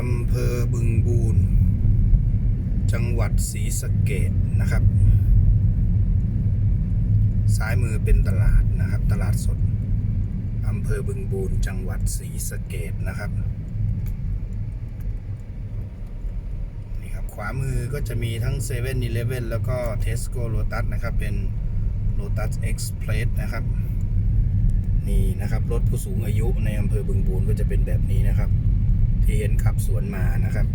อำเภอบึงบูรจังหวัดศรีสะเกดนะครับ ซ้ายมือเป็นตลาดนะครับ ตลาดสดอำเภอบึงบูรจังหวัดศรีสะเกดนะครับนี่ครับ ขวามือก็จะมีทั้ง7 e เ e ่ e อแล้วก็ Tesco Lotus นะครับ เป็น Lotus Express นะครับ นี่นะครับ รถผู้สูงอายุในอำเภอบึงบูรก็จะเป็นแบบนี้นะครับ ที่เห็นขับสวนมานะครับ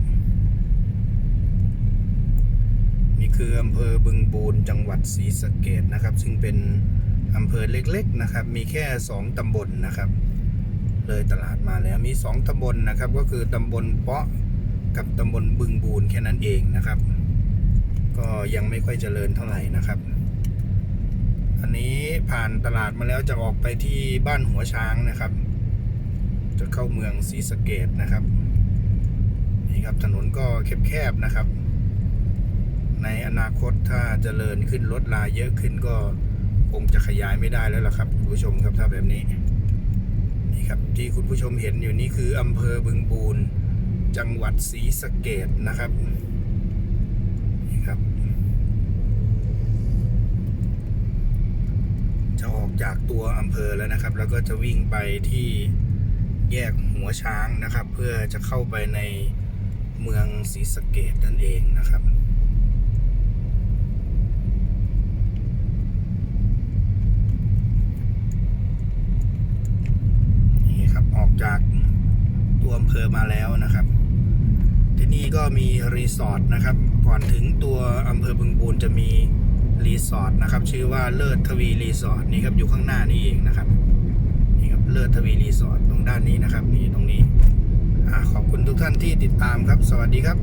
นี่คืออำเภอบึงบูรจังหวัดศรีสะเกดนะครับ ซึ่งเป็นอำเภอเล็กๆนะครับ มีแค่ 2 ตำบลนะครับ เลยตลาดมาแล้วมี 2 ตำบลนะครับ ก็คือตำบลเปาะกับตำบลบึงบูรแค่นั้นเองนะครับ ก็ยังไม่ค่อยเจริญเท่าไหร่นะครับ อันนี้ผ่านตลาดมาแล้วจะออกไปที่บ้านหัวช้างนะครับ จะเข้าเมืองศรีสะเกดนะครับ นี่ครับถนนก็แคบๆนะครับ ในอนาคตถ้าเจริญขึ้นรถลาเยอะขึ้นก็คงจะขยายไม่ได้แล้วล่ะครับคุณผู้ชมครับถ้าแบบนี้นี่ครับที่คุณผู้ชมเห็นอยู่นี่คืออำเภอบึงบูรจังหวัดศรีสะเกดนะครับนี่ครับจะออกจากตัวอำเภอแล้วนะครับ แล้วก็จะวิ่งไปที่ แยกหัวช้างนะครับ เพื่อจะเข้าไปในเมืองศรีสะเกดนั่นเองนะครับนี่ครับออกจากตัวอำเภอมาแล้วนะครับ ที่นี่ก็มีรีสอร์ทนะครับ ก่อนถึงตัวอำเภอบึงบูรจะมีรีสอร์ทนะครับ ชื่อว่าเลิศทวีรีสอร์ทนี่ครับอยู่ข้างหน้านี่เองนะครับ เลิศทวีรีสอร์ทตรงด้านนี้นะครับนี่ตรงนี้อขอบคุณทุกท่านที่ติดตามครับ สวัสดีครับ